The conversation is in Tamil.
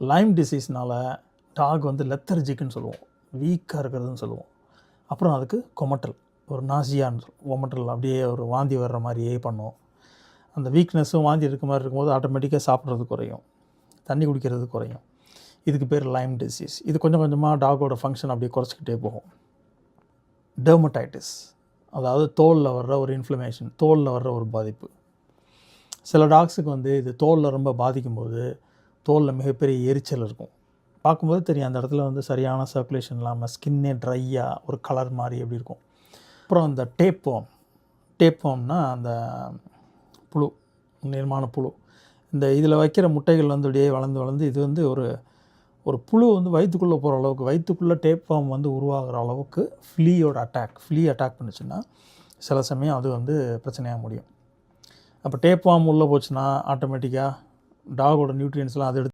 லைம் டிசீஸ்னால் டாக் வந்து லெத்தர்ஜிக்குன்னு சொல்லுவோம். வீக்காக இருக்கிறதுன்னு சொல்லுவோம். அப்புறம் அதுக்கு கொமட்டல் ஒரு நாசியான்னு கொமட்டல் அப்படியே ஒரு வாந்தி வர்ற மாதிரியே பண்ணும் அந்த வீக்னஸும் வாந்தி இருக்க மாதிரி இருக்கும்போது ஆட்டோமேட்டிக்காக சாப்பிட்றது குறையும். தண்ணி குடிக்கிறது குறையும். இதுக்கு பேர் லைம் டிசீஸ் இது கொஞ்சம் கொஞ்சமாக டாகோட ஃபங்க்ஷன் அப்படியே குறைச்சிக்கிட்டே போகும். டெர்மடைட்டிஸ் அதாவது தோலில் வர்ற ஒரு இன்ஃப்ளமேஷன் தோலில் வர்ற ஒரு பாதிப்பு. சில டாக்ஸுக்கு வந்து இது தோலில் ரொம்ப பாதிக்கும்போது தோலில் மிகப்பெரிய எரிச்சல் இருக்கும். பார்க்கும்போது தெரியும் அந்த இடத்துல வந்து சரியான சர்க்குலேஷன் இல்லாமல் ஸ்கின்னே ட்ரையாக ஒரு கலர் மாதிரி எப்படி இருக்கும். அப்புறம் அந்த டேப்வாம் டேப்வாம்னா அந்த புழு நிர்மாண புழு. இந்த இதில் வைக்கிற முட்டைகள் வந்து அப்படியே வளர்ந்து வளர்ந்து இது வந்து ஒரு ஒரு புழு வந்து வயிற்றுக்குள்ளே போகிற அளவுக்கு வயிற்றுக்குள்ளே டேப்வாம் வந்து உருவாகிற அளவுக்கு ஃப்ளீயோட அட்டாக் ஃப்ளீ அட்டாக் பண்ணுச்சுன்னா சில சமயம் அது வந்து பிரச்சனையாக முடியும். அப்போ டேப்வாம் உள்ளே போச்சுன்னா ஆட்டோமேட்டிக்காக டாகோட நியூட்ரியன்ஸ்லாம் அதை எடுத்து